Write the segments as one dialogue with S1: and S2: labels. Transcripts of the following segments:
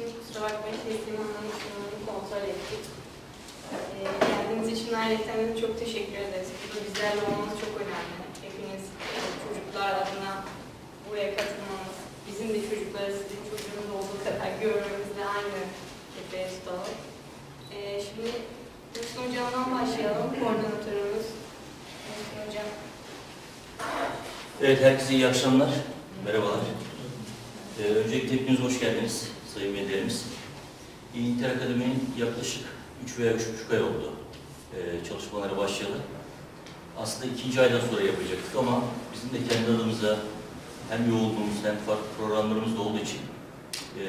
S1: için kusura bakmayın teslim almanın sunumunu kontrol ettik. Ee, geldiğiniz için ayrıca çok teşekkür ederiz. Burada bizlerle olmanız çok önemli. Hepiniz e, çocuklar adına buraya katılmanız, bizim de çocukları sizin çocuğunuz olduğu kadar görmemizle aynı kefeye tutalım. Ee, şimdi Hüsnü Hocam'dan başlayalım. Koordinatörümüz Hüsnü Hocam.
S2: Evet, herkese iyi akşamlar. Merhabalar. Ee, öncelikle hepiniz hoş geldiniz sayın velilerimiz. İnter Akademi'nin yaklaşık 3 veya 3,5 ay oldu ee, çalışmalara başlayalı. Aslında ikinci aydan sonra yapacaktık ama bizim de kendi adımıza hem yoğunluğumuz hem farklı programlarımız da olduğu için e,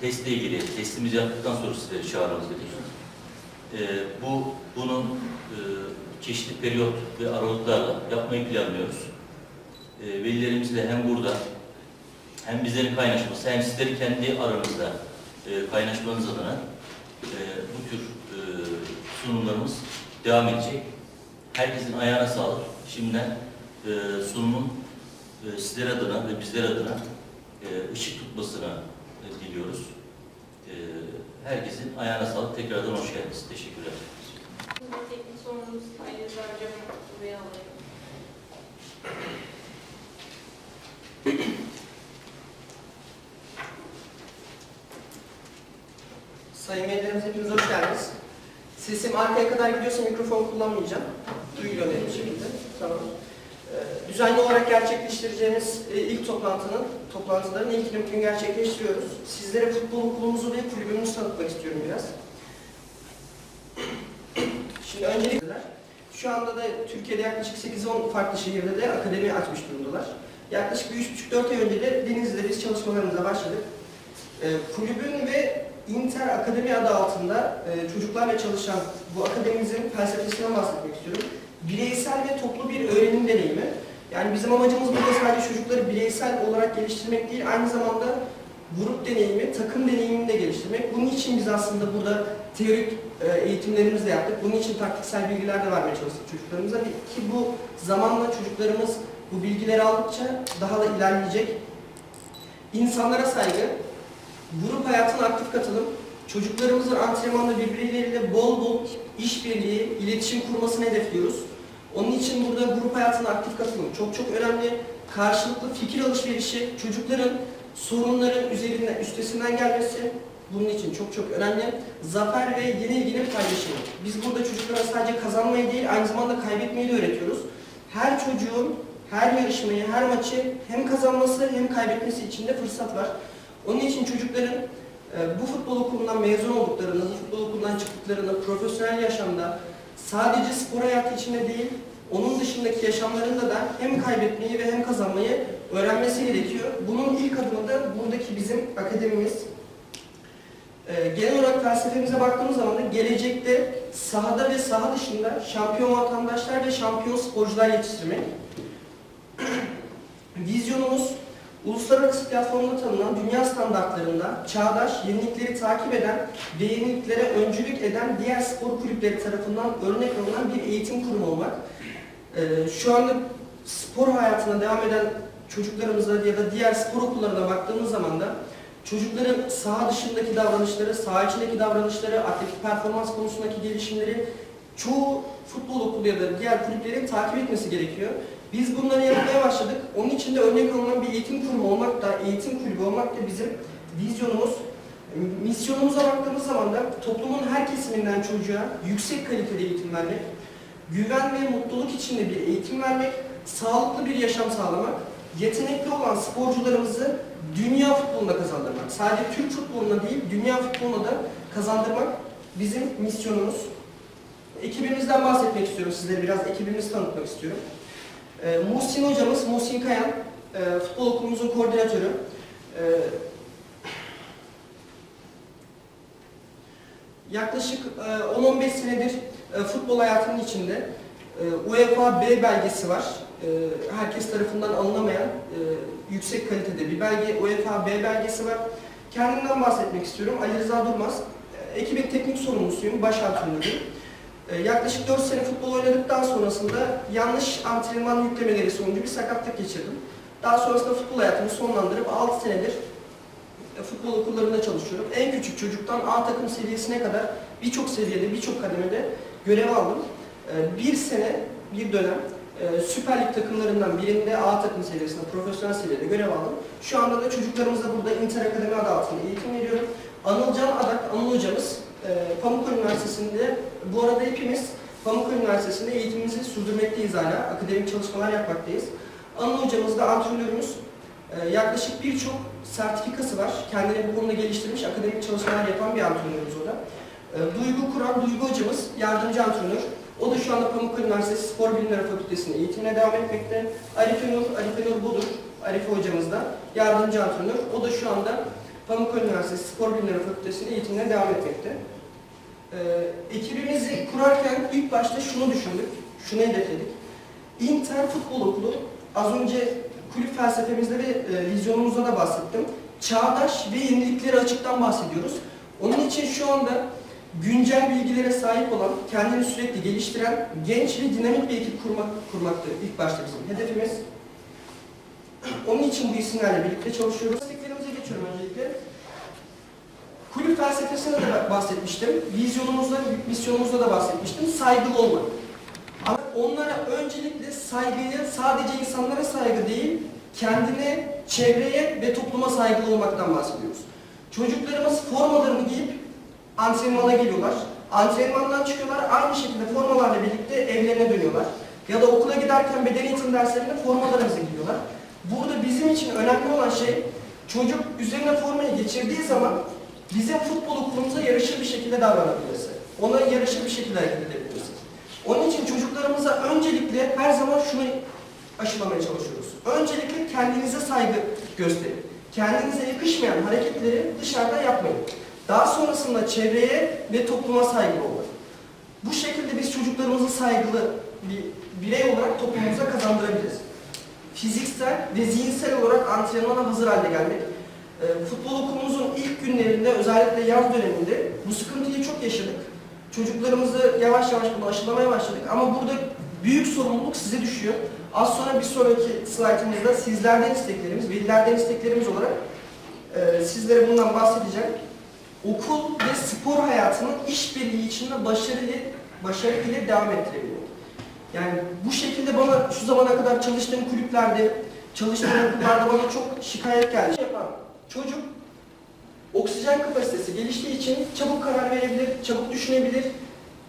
S2: testle ilgili, testimizi yaptıktan sonra sizleri çağırmamız gerekiyor. E, bu, bunun e, çeşitli periyot ve aralıklarla yapmayı planlıyoruz e, velilerimizle hem burada hem bizlerin kaynaşması hem sizlerin kendi aranızda e, kaynaşmanız adına e, bu tür e, sunumlarımız devam edecek. Herkesin ayağına sağlık. Şimdiden e, sunumun e, sizler adına ve bizler adına e, ışık tutmasını e, diliyoruz. E, herkesin ayağına sağlık. Tekrardan hoş geldiniz. Teşekkürler.
S1: Teknik sorumlumuz Ali Rıza buraya alayım.
S3: Sayın velilerimiz hepiniz hoş geldiniz. Sesim arkaya kadar gidiyorsa mikrofon kullanmayacağım. Duyuluyor net bir şekilde. Tamam. Ee, düzenli olarak gerçekleştireceğimiz e, ilk toplantının, toplantıların ilkini bugün gerçekleştiriyoruz. Sizlere futbol okulumuzu ve kulübümüzü tanıtmak istiyorum biraz. Şimdi öncelikle şu anda da Türkiye'de yaklaşık 8-10 farklı şehirde de akademi açmış durumdalar. Yaklaşık bir 3,5-4 ay önce de Denizli'de biz çalışmalarımıza başladık. Ee, kulübün ve Inter Akademi adı altında e, çocuklarla çalışan bu akademimizin felsefesinden bahsetmek istiyorum. Bireysel ve toplu bir öğrenim deneyimi. Yani bizim amacımız burada sadece çocukları bireysel olarak geliştirmek değil, aynı zamanda grup deneyimi, takım deneyimini de geliştirmek. Bunun için biz aslında burada teorik e, eğitimlerimizi de yaptık. Bunun için taktiksel bilgiler de vermeye çalıştık çocuklarımıza. Ki bu zamanla çocuklarımız bu bilgileri aldıkça daha da ilerleyecek. İnsanlara saygı, grup hayatına aktif katılım, çocuklarımızın antrenmanda birbirleriyle bol bol işbirliği, iletişim kurmasını hedefliyoruz. Onun için burada grup hayatına aktif katılım çok çok önemli. Karşılıklı fikir alışverişi, çocukların sorunların üzerinden, üstesinden gelmesi bunun için çok çok önemli. Zafer ve yenilginin paylaşımı. Biz burada çocuklara sadece kazanmayı değil, aynı zamanda kaybetmeyi de öğretiyoruz. Her çocuğun her yarışmayı, her maçı hem kazanması hem kaybetmesi için de fırsat var. Onun için çocukların e, bu futbol okulundan mezun olduklarını, futbol okulundan çıktıklarını profesyonel yaşamda sadece spor hayatı içinde değil, onun dışındaki yaşamlarında da hem kaybetmeyi ve hem kazanmayı öğrenmesi gerekiyor. Bunun ilk adımı da buradaki bizim akademimiz. E, Genel olarak felsefemize baktığımız zaman da gelecekte sahada ve saha dışında şampiyon vatandaşlar ve şampiyon sporcular yetiştirmek. Vizyonumuz uluslararası platformda tanınan dünya standartlarında çağdaş, yenilikleri takip eden ve yeniliklere öncülük eden diğer spor kulüpleri tarafından örnek alınan bir eğitim kurumu olmak. Ee, şu anda spor hayatına devam eden çocuklarımıza ya da diğer spor okullarına baktığımız zaman da çocukların saha dışındaki davranışları, saha içindeki davranışları, atletik performans konusundaki gelişimleri çoğu futbol okulu ya da diğer kulüplerin takip etmesi gerekiyor. Biz bunları yapmaya başladık. Onun için de örnek alınan bir eğitim kurumu olmak da, eğitim kulübü olmak da bizim vizyonumuz. Misyonumuza baktığımız zaman da toplumun her kesiminden çocuğa yüksek kaliteli eğitim vermek, güven ve mutluluk içinde bir eğitim vermek, sağlıklı bir yaşam sağlamak, yetenekli olan sporcularımızı dünya futboluna kazandırmak. Sadece Türk futboluna değil, dünya futboluna da kazandırmak bizim misyonumuz. Ekibimizden bahsetmek istiyorum sizlere biraz ekibimizi tanıtmak istiyorum. Ee, Muhsin hocamız, Muhsin Kayan, e, futbol okulumuzun koordinatörü. Ee, yaklaşık e, 10-15 senedir e, futbol hayatının içinde e, UEFA B belgesi var. E, herkes tarafından alınamayan e, yüksek kalitede bir belge, UEFA B belgesi var. Kendimden bahsetmek istiyorum. Ali Rıza Durmaz. E, ekibin teknik sorumlusuyum, baş antrenörüyüm. Ee, Yaklaşık 4 sene futbol oynadıktan sonrasında yanlış antrenman yüklemeleri sonucu bir sakatlık geçirdim. Daha sonrasında futbol hayatımı sonlandırıp 6 senedir e, futbol okullarında çalışıyorum. En küçük çocuktan A takım seviyesine kadar birçok seviyede, birçok kademede görev aldım. E, Bir sene, bir dönem e, Süper Lig takımlarından birinde A takım seviyesinde, profesyonel seviyede görev aldım. Şu anda da çocuklarımıza burada Inter Akademi adı altında eğitim veriyorum. Anılcan Adak, Anıl hocamız e, Pamukkale Üniversitesi'nde, bu arada hepimiz Pamukkale Üniversitesi'nde eğitimimizi sürdürmekteyiz hala. Akademik çalışmalar yapmaktayız. Anıl hocamız da antrenörümüz. Ee, yaklaşık birçok sertifikası var. Kendini bu konuda geliştirmiş, akademik çalışmalar yapan bir antrenörümüz o da. Ee, Duygu Kuran, Duygu hocamız yardımcı antrenör. O da şu anda Pamukkale Üniversitesi Spor Bilimleri Fakültesi'nde eğitimine devam etmekte. Arife Nur, Arife Nur Budur, Arife hocamız da yardımcı antrenör. O da şu anda Pamukkale Üniversitesi Spor Bilimleri Fakültesi'nde eğitimine devam etmekte. Ee, ekibimizi kurarken ilk başta şunu düşündük, şunu hedefledik. Inter Futbol Okulu, az önce kulüp felsefemizde ve e, vizyonumuzda da bahsettim. Çağdaş ve yenilikleri açıktan bahsediyoruz. Onun için şu anda güncel bilgilere sahip olan, kendini sürekli geliştiren, genç ve dinamik bir ekip kurmak, kurmaktır ilk başta bizim hedefimiz. Onun için bu isimlerle birlikte çalışıyoruz. Mesleklerimize geçiyorum. Kulüp felsefesine de bahsetmiştim. Vizyonumuzda, misyonumuzda da bahsetmiştim. Saygılı olmak. Ama onlara öncelikle saygıyı sadece insanlara saygı değil, kendine, çevreye ve topluma saygılı olmaktan bahsediyoruz. Çocuklarımız formalarını giyip antrenmana geliyorlar. Antrenmandan çıkıyorlar, aynı şekilde formalarla birlikte evlerine dönüyorlar. Ya da okula giderken beden eğitim derslerinde formalarımızı giyiyorlar. Burada bizim için önemli olan şey, çocuk üzerine formayı geçirdiği zaman bizim futbol okulumuza yarışır bir şekilde davranabilirse, ona yarışır bir şekilde hareket edebilirse. Onun için çocuklarımıza öncelikle her zaman şunu aşılamaya çalışıyoruz. Öncelikle kendinize saygı gösterin. Kendinize yakışmayan hareketleri dışarıda yapmayın. Daha sonrasında çevreye ve topluma saygılı olun. Bu şekilde biz çocuklarımızı saygılı bir birey olarak toplumumuza kazandırabiliriz. Fiziksel ve zihinsel olarak antrenmana hazır hale gelmek. Ee, futbol okulumuzun ilk günlerinde özellikle yaz döneminde bu sıkıntıyı çok yaşadık. Çocuklarımızı yavaş yavaş bunu aşılamaya başladık ama burada büyük sorumluluk size düşüyor. Az sonra bir sonraki slaytımızda sizlerden isteklerimiz, velilerden isteklerimiz olarak e, sizlere bundan bahsedeceğim. Okul ve spor hayatının işbirliği içinde başarılı, başarı devam ettirebilmek. Yani bu şekilde bana şu zamana kadar çalıştığım kulüplerde, çalıştığım okullarda bana çok şikayet geldi. Şey Yapan çocuk oksijen kapasitesi geliştiği için çabuk karar verebilir, çabuk düşünebilir.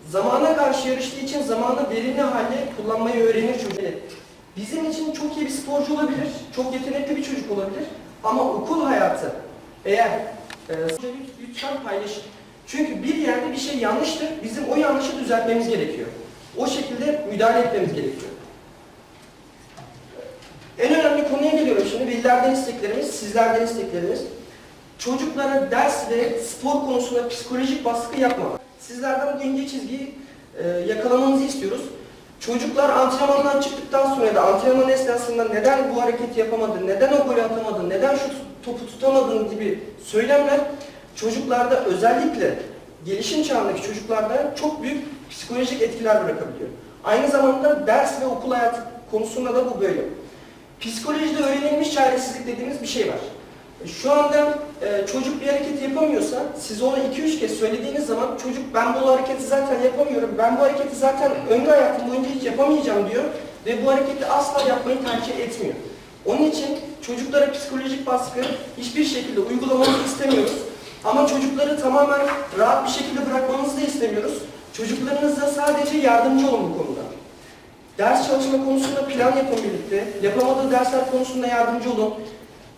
S3: Zamana karşı yarıştığı için zamanı verimli hale kullanmayı öğrenir çocuk. Bizim için çok iyi bir sporcu olabilir, çok yetenekli bir çocuk olabilir. Ama okul hayatı eğer e, lütfen paylaşın. Çünkü bir yerde bir şey yanlıştır, bizim o yanlışı düzeltmemiz gerekiyor. O şekilde müdahale etmemiz gerekiyor. En önemli konuya geliyorum şimdi. Velilerden isteklerimiz, sizlerden isteklerimiz. Çocuklara ders ve spor konusunda psikolojik baskı yapmamak. Sizlerden bu ince çizgiyi e, yakalamanızı istiyoruz. Çocuklar antrenmandan çıktıktan sonra da antrenman esnasında neden bu hareketi yapamadın, neden o golü atamadın, neden şu topu tutamadın gibi söylemler çocuklarda özellikle gelişim çağındaki çocuklarda çok büyük psikolojik etkiler bırakabiliyor. Aynı zamanda ders ve okul hayatı konusunda da bu böyle. Psikolojide öğrenilmiş çaresizlik dediğimiz bir şey var. Şu anda e, çocuk bir hareket yapamıyorsa, siz ona 2-3 kez söylediğiniz zaman çocuk ben bu hareketi zaten yapamıyorum, ben bu hareketi zaten ömrü hayatım boyunca hiç yapamayacağım diyor ve bu hareketi asla yapmayı tercih etmiyor. Onun için çocuklara psikolojik baskı hiçbir şekilde uygulamanızı istemiyoruz. Ama çocukları tamamen rahat bir şekilde bırakmanızı da istemiyoruz. Çocuklarınıza sadece yardımcı olun bu konuda. Ders çalışma konusunda plan yapın birlikte. Yapamadığı dersler konusunda yardımcı olun.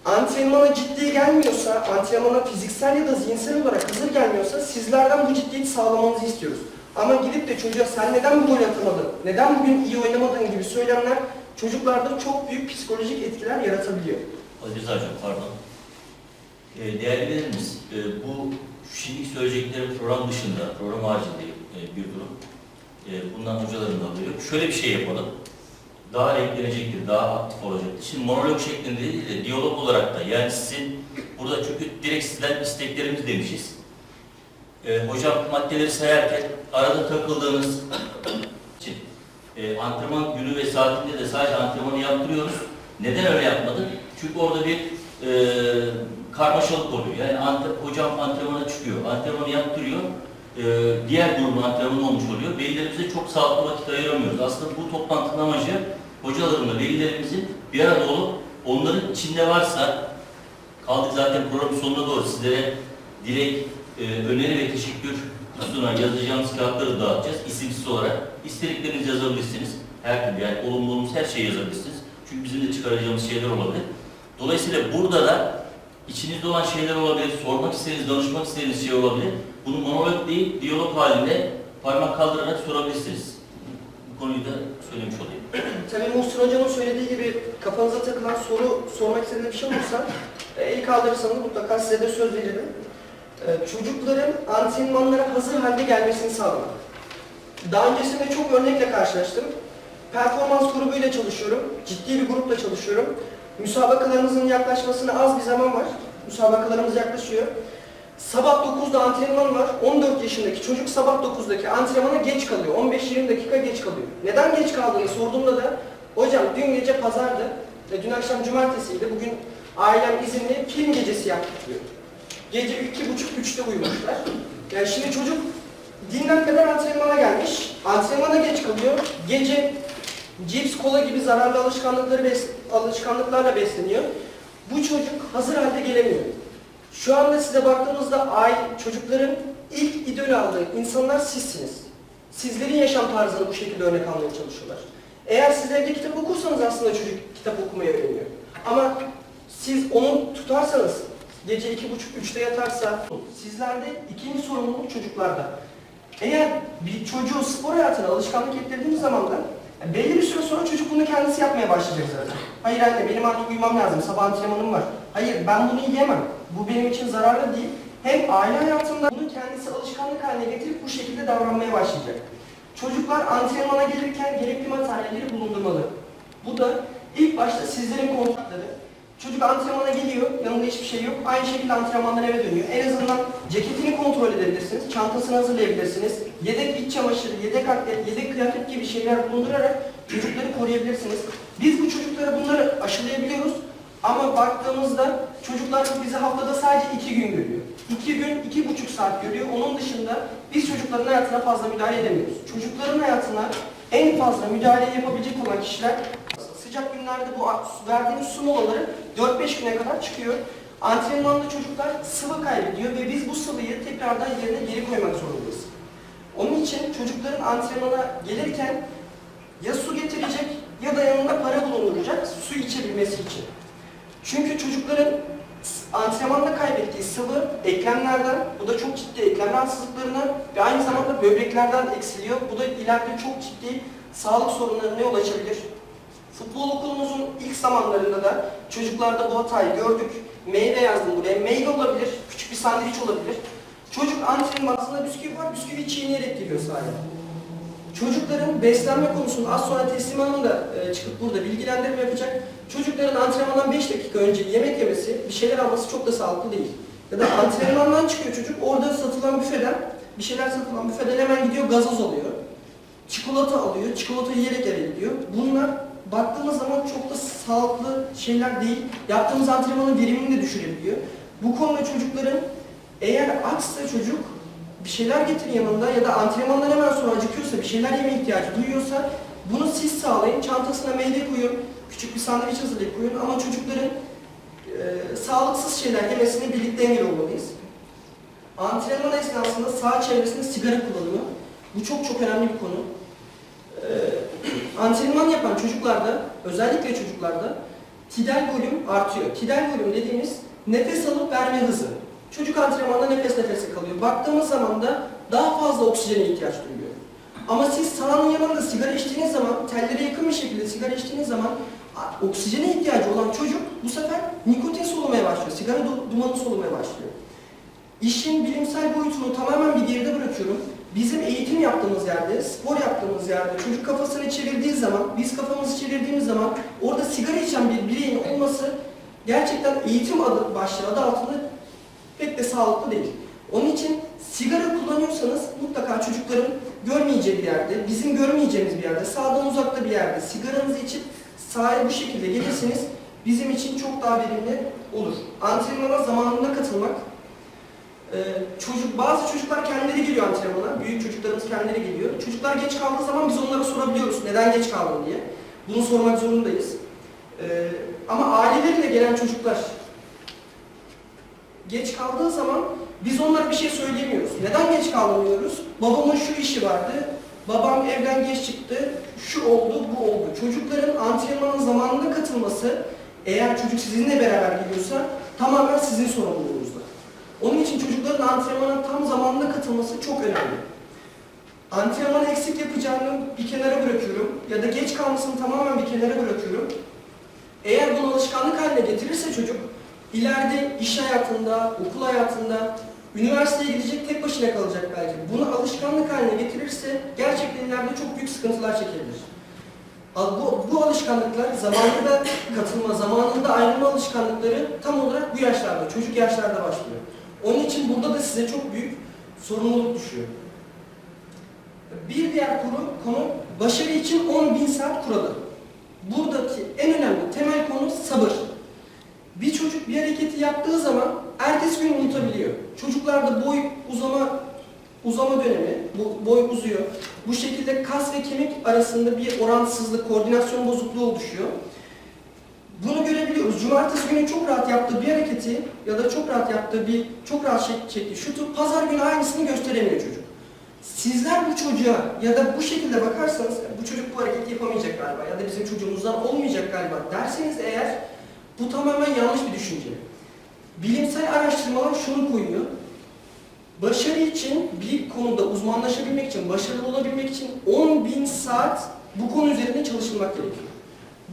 S3: Antrenmana ciddi gelmiyorsa, antrenmana fiziksel ya da zihinsel olarak hazır gelmiyorsa sizlerden bu ciddiyeti sağlamanızı istiyoruz. Ama gidip de çocuğa sen neden bu golü atamadın, neden bugün iyi oynamadın gibi söylemler çocuklarda çok büyük psikolojik etkiler yaratabiliyor.
S2: Rıza Hocam pardon. Ee, değerli verilimiz, e, bu şimdi söyleyeceklerim program dışında, program haricinde e, bir durum. E, bundan hocalarım da alıyor. Şöyle bir şey yapalım. Daha renklenecektir, daha aktif olacaktır. Şimdi monolog şeklinde değil de diyalog olarak da yani sizin burada çünkü direkt sizden isteklerimiz demişiz. E, hocam maddeleri sayarken arada takıldığınız için e, antrenman günü ve saatinde de sadece antrenmanı yaptırıyoruz. Neden öyle yapmadık? Çünkü orada bir e, karmaşalık oluyor. Yani ante, hocam antrenmana çıkıyor, antrenmanı yaptırıyor, e, diğer grubun antrenmanı olmuş oluyor. Velilerimize çok sağlıklı vakit ayıramıyoruz. Aslında bu toplantının amacı hocalarımla velilerimizin bir arada olup onların içinde varsa kaldık zaten programın sonuna doğru sizlere dilek, e, öneri ve teşekkür kutusuna yazacağımız kağıtları dağıtacağız isimsiz olarak. İstediklerinizi yazabilirsiniz. Her türlü yani olumlu olumsuz her şeyi yazabilirsiniz. Çünkü bizim de çıkaracağımız şeyler olabilir. Dolayısıyla burada da içinizde olan şeyler olabilir, sormak istediğiniz, danışmak istediğiniz şey olabilir. Bunu monolog değil, diyalog halinde parmak kaldırarak sorabilirsiniz. Bu konuyu da söylemiş olayım.
S3: Tabii Muhsin Hocam'ın söylediği gibi kafanıza takılan soru sormak istediğiniz bir şey olursa e, el kaldırırsanız mutlaka size de söz veririm. E, çocukların antrenmanlara hazır halde gelmesini sağlamak. Daha öncesinde çok örnekle karşılaştım. Performans grubuyla çalışıyorum. Ciddi bir grupla çalışıyorum. Müsabakalarımızın yaklaşmasına az bir zaman var. Müsabakalarımız yaklaşıyor. Sabah 9'da antrenman var. 14 yaşındaki çocuk sabah 9'daki antrenmana geç kalıyor. 15-20 dakika geç kalıyor. Neden geç kaldığını sorduğumda da hocam dün gece pazardı ve dün akşam cumartesiydi. Bugün ailem izinli film gecesi yaptık diyor. Gece 2.30-3'te uyumuşlar. Yani şimdi çocuk dinlenmeden antrenmana gelmiş. Antrenmana geç kalıyor. Gece cips, kola gibi zararlı alışkanlıkları bes alışkanlıklarla besleniyor. Bu çocuk hazır halde gelemiyor. Şu anda size baktığımızda aile, çocukların ilk idol aldığı insanlar sizsiniz. Sizlerin yaşam tarzını bu şekilde örnek almaya çalışıyorlar. Eğer siz evde kitap okursanız aslında çocuk kitap okumayı öğreniyor. Ama siz onu tutarsanız, gece iki buçuk, üçte yatarsa, sizlerde ikinci sorumluluk çocuklarda. Eğer bir çocuğu spor hayatına alışkanlık ettirdiğimiz zaman da belli bir süre sonra çocuk bunu kendisi yapmaya başlayacak zaten. Hayır anne benim artık uyumam lazım, sabah antrenmanım var. Hayır ben bunu yiyemem, bu benim için zararlı değil. Hem aile hayatında bunu kendisi alışkanlık haline getirip bu şekilde davranmaya başlayacak. Çocuklar antrenmana gelirken gerekli materyalleri bulundurmalı. Bu da ilk başta sizlerin kontrolleri. Çocuk antrenmana geliyor, yanında hiçbir şey yok. Aynı şekilde antrenmandan eve dönüyor. En azından ceketini kontrol edebilirsiniz, çantasını hazırlayabilirsiniz. Yedek iç çamaşırı, yedek atlet, yedek kıyafet gibi şeyler bulundurarak çocukları koruyabilirsiniz. Biz bu çocuklara bunları aşılayabiliyoruz. Ama baktığımızda çocuklar bizi haftada sadece iki gün görüyor. İki gün, iki buçuk saat görüyor. Onun dışında biz çocukların hayatına fazla müdahale edemiyoruz. Çocukların hayatına en fazla müdahale yapabilecek olan kişiler sıcak günlerde bu verdiğimiz su molaları 4-5 güne kadar çıkıyor. Antrenmanda çocuklar sıvı kaybediyor ve biz bu sıvıyı tekrardan yerine geri koymak zorundayız. Onun için çocukların antrenmana gelirken ya su getirecek ya da yanında para bulunduracak su içebilmesi için. Çünkü çocukların antrenmanda kaybettiği sıvı eklemlerden, bu da çok ciddi eklem rahatsızlıklarına ve aynı zamanda böbreklerden eksiliyor. Bu da ileride çok ciddi sağlık sorunlarına yol açabilir. Futbol okulumuzun ilk zamanlarında da çocuklarda bu hatayı gördük. Meyve yazdım buraya. Meyve olabilir, küçük bir sandviç olabilir. Çocuk antrenmanında bisküvi var, bisküvi çiğneyerek geliyor sahaya. Çocukların beslenme konusunda az sonra teslim hanım da e, çıkıp burada bilgilendirme yapacak. Çocukların antrenmandan 5 dakika önce yemek yemesi, bir şeyler alması çok da sağlıklı değil. Ya da antrenmandan çıkıyor çocuk, orada satılan büfeden, bir şeyler satılan büfeden hemen gidiyor gazoz alıyor. Çikolata alıyor, çikolata yiyerek eve gidiyor. Bunlar baktığımız zaman çok da sağlıklı şeyler değil. Yaptığımız antrenmanın verimini de düşürebiliyor. Bu konuda çocukların eğer açsa çocuk bir şeyler getirin yanında ya da antrenmandan hemen sonra acıkıyorsa, bir şeyler yeme ihtiyacı duyuyorsa bunu siz sağlayın. Çantasına meyve koyun, küçük bir sandviç hazırlayıp koyun ama çocukların e, sağlıksız şeyler yemesine birlikte engel olmalıyız. Antrenman esnasında sağ çevresinde sigara kullanımı. Bu çok çok önemli bir konu. E, antrenman yapan çocuklarda, özellikle çocuklarda tidal volüm artıyor. Tidal volüm dediğimiz nefes alıp verme hızı. Çocuk antrenmanda nefes nefese kalıyor. Baktığımız zaman da daha fazla oksijene ihtiyaç duyuyor. Ama siz sahanın yanında sigara içtiğiniz zaman, tellere yakın bir şekilde sigara içtiğiniz zaman oksijene ihtiyacı olan çocuk bu sefer nikotin solumaya başlıyor. Sigara du- dumanı solumaya başlıyor. İşin bilimsel boyutunu tamamen bir geride bırakıyorum. Bizim eğitim yaptığımız yerde, spor yaptığımız yerde çocuk kafasını çevirdiği zaman, biz kafamızı çevirdiğimiz zaman orada sigara içen bir bireyin olması gerçekten eğitim adı başlığı adı altında pek de sağlıklı değil. Onun için sigara kullanıyorsanız mutlaka çocukların görmeyeceği bir yerde, bizim görmeyeceğimiz bir yerde, sağdan uzakta bir yerde sigaranızı içip sahaya bu şekilde gelirseniz bizim için çok daha verimli olur. Antrenmana zamanında katılmak. Ee, çocuk bazı çocuklar kendileri geliyor antrenmana. Büyük çocuklarımız kendileri geliyor. Çocuklar geç kaldığı zaman biz onlara sorabiliyoruz neden geç kaldın diye. Bunu sormak zorundayız. Ee, ama aileleriyle gelen çocuklar geç kaldığı zaman biz onlara bir şey söyleyemiyoruz. Neden geç kaldın diyoruz. Babamın şu işi vardı. Babam evden geç çıktı. Şu oldu, bu oldu. Çocukların antrenmanın zamanında katılması eğer çocuk sizinle beraber geliyorsa tamamen sizin sorumluluğunuzda. Onun için çocukların antrenmana tam zamanında katılması çok önemli. Antrenmanı eksik yapacağını bir kenara bırakıyorum ya da geç kalmasını tamamen bir kenara bırakıyorum. Eğer bunu alışkanlık haline getirirse çocuk ileride iş hayatında, okul hayatında, üniversiteye gidecek tek başına kalacak belki. Bunu alışkanlık haline getirirse gerçekten ileride çok büyük sıkıntılar çekebilir. Al- Bu, bu alışkanlıklar zamanında katılma, zamanında ayrılma alışkanlıkları tam olarak bu yaşlarda, çocuk yaşlarda başlıyor. Onun için burada da size çok büyük sorumluluk düşüyor. Bir diğer konu, konu başarı için 10.000 saat kuralı. Buradaki en önemli temel konu sabır. Bir çocuk bir hareketi yaptığı zaman ertesi gün unutabiliyor. Çocuklarda boy uzama uzama dönemi, bu boy uzuyor. Bu şekilde kas ve kemik arasında bir orantısızlık, koordinasyon bozukluğu oluşuyor. Bunu görebiliyoruz. Cumartesi günü çok rahat yaptığı bir hareketi ya da çok rahat yaptığı bir çok rahat çektiği şutu pazar günü aynısını gösteremiyor çocuk. Sizler bu çocuğa ya da bu şekilde bakarsanız bu çocuk bu hareketi yapamayacak galiba ya da bizim çocuğumuzdan olmayacak galiba derseniz eğer bu tamamen yanlış bir düşünce. Bilimsel araştırmalar şunu koyuyor. Başarı için bir konuda uzmanlaşabilmek için, başarılı olabilmek için 10.000 saat bu konu üzerinde çalışılmak gerekiyor.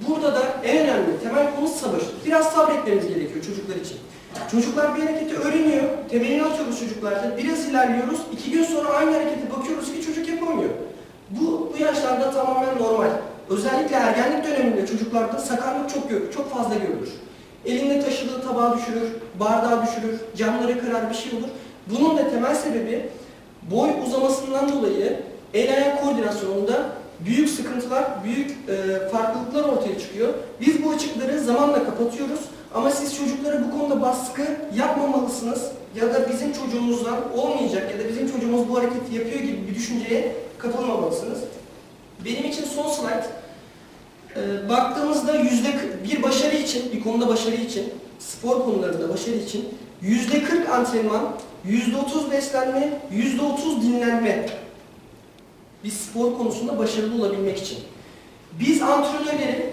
S3: Burada da en önemli temel konu sabır. Biraz sabretmemiz gerekiyor çocuklar için. Çocuklar bir hareketi öğreniyor, temelini atıyoruz çocuklarda, biraz ilerliyoruz, iki gün sonra aynı harekete bakıyoruz ki çocuk yapamıyor. Bu, bu yaşlarda tamamen normal. Özellikle ergenlik döneminde çocuklarda sakarlık çok çok fazla görülür. Elinde taşıdığı tabağı düşürür, bardağı düşürür, camları kırar bir şey olur. Bunun da temel sebebi boy uzamasından dolayı el ayak koordinasyonunda büyük sıkıntılar, büyük e, farklılıklar ortaya çıkıyor. Biz bu açıkları zamanla kapatıyoruz ama siz çocuklara bu konuda baskı yapmamalısınız ya da bizim çocuğumuzdan olmayacak ya da bizim çocuğumuz bu hareketi yapıyor gibi bir düşünceye kapılmamalısınız. Benim için son slide. E, baktığımızda yüzde bir başarı için, bir konuda başarı için, spor konularında başarı için yüzde 40 antrenman, yüzde 30 beslenme, yüzde 30 dinlenme bir spor konusunda başarılı olabilmek için. Biz antrenörleri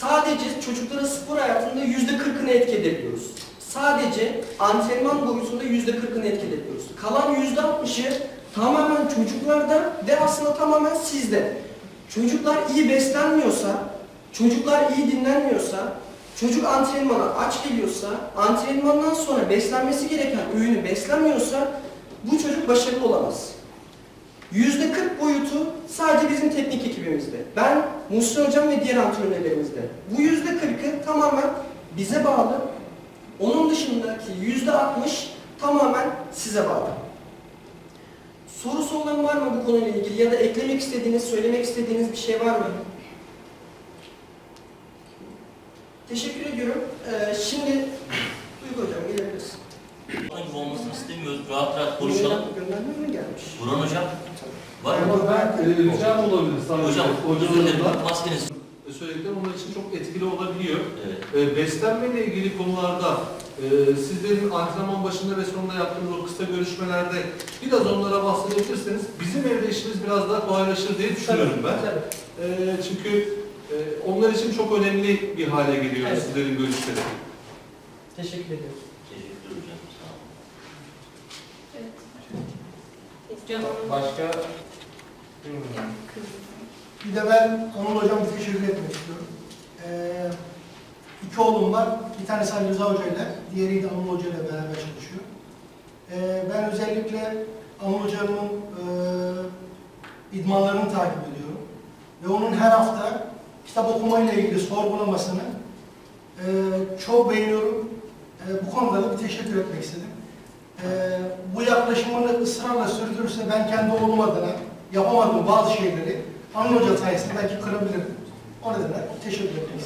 S3: sadece çocukların spor hayatında yüzde kırkını etki edebiliyoruz. Sadece antrenman boyutunda yüzde kırkını etki edebiliyoruz. Kalan yüzde altmışı tamamen çocuklarda ve aslında tamamen sizde. Çocuklar iyi beslenmiyorsa, çocuklar iyi dinlenmiyorsa, çocuk antrenmana aç geliyorsa, antrenmandan sonra beslenmesi gereken öğünü beslenmiyorsa bu çocuk başarılı olamaz. Yüzde 40 boyutu sadece bizim teknik ekibimizde. Ben, Muhsin Hocam ve diğer antrenörlerimizde. Bu yüzde 40'ı tamamen bize bağlı. Onun dışındaki yüzde 60 tamamen size bağlı. Sorusu olan var mı bu konuyla ilgili ya da eklemek istediğiniz, söylemek istediğiniz bir şey var mı? Teşekkür ediyorum. Ee, şimdi Duygu Hocam gelebilirsin.
S2: Bunun gibi olmasını istemiyoruz. Rahat rahat konuşalım.
S3: Gönderme mi gelmiş?
S2: Burhan Hocam. Var mı?
S4: Ama ben e, ricam olabilir sadece
S2: Hocam, özür dilerim. Maskeniz.
S4: Söylediklerim onlar için çok etkili olabiliyor.
S2: Evet.
S4: E, beslenmeyle ilgili konularda e, sizlerin antrenman başında ve sonunda yaptığımız o kısa görüşmelerde biraz onlara bahsedebilirseniz bizim evde işimiz biraz daha kolaylaşır diye düşünüyorum ben.
S3: Tabii.
S4: E, çünkü e, onlar için çok önemli bir hale geliyor
S3: Evet.
S4: sizlerin görüşleri.
S3: Teşekkür ediyorum.
S2: Teşekkür hocam. Sağ olun.
S1: Evet. Canım.
S5: Başka?
S1: Kızım.
S5: Bir de ben Anıl Hocam'a teşekkür etmek istiyorum. Ee, iki oğlum var. Bir tanesi Ali Rıza Hoca ile, diğeri de Anıl Hoca ile beraber çalışıyor. Ee, ben özellikle Anıl Hocam'ın e, idmanlarını takip ediyorum. Ve onun her hafta kitap okumayla ilgili sorgulamasını e, çok beğeniyorum. E, bu konuda da bir teşekkür etmek istedim. E, bu yaklaşımını ısrarla sürdürürse ben kendi oğlum adına yapamadığım bazı şeyleri Anıl Hoca sayesinde belki kırabilirim. O nedenle teşekkür etmek.